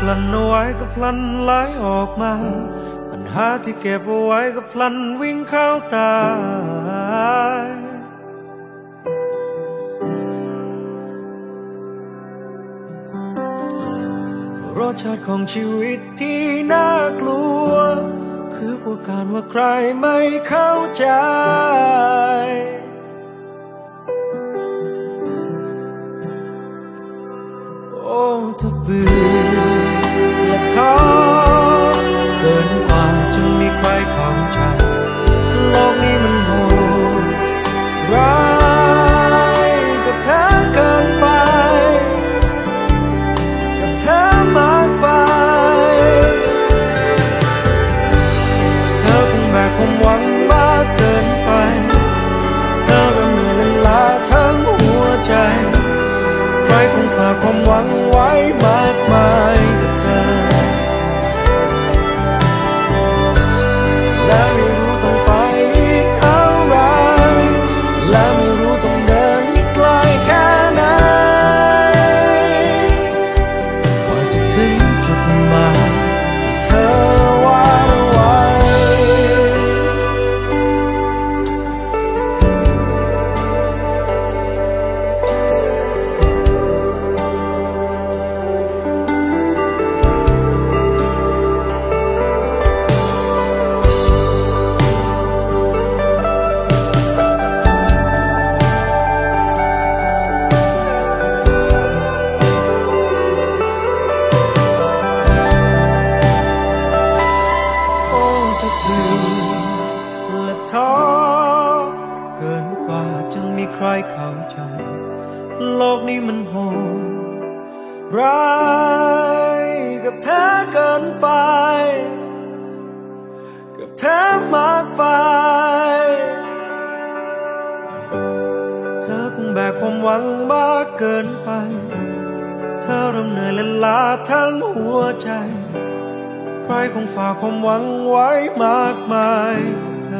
พลันเอาไว้ก็พลันไหลออกมา ปัญหาที่เก็บเอาไว้ก็พลันวิ่งเข้าตายรสชาติของชีวิตที่น่ากลัว คือกลัวการว่าใครไม่เข้าใจ ครคงฝากความหวังไว้มากมาย ท้อเกินกว่าจะมีใครเข้าใจ โลกนี้มันโหดร้ายกับเธอเกินไป กับเธอมากไป เธอคงแบกความหวังมากเกินไป เธอเริ่มเหนื่อยและล้าทั้งหัวใจ ใครคงฝากความหวังไว้มากมายกับเธอ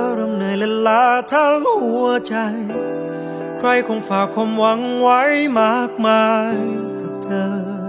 อเริ่มเหนื่อยและลาทั้งหัวใจ ใครคงฝากความหวังไว้มากมายกับเธอ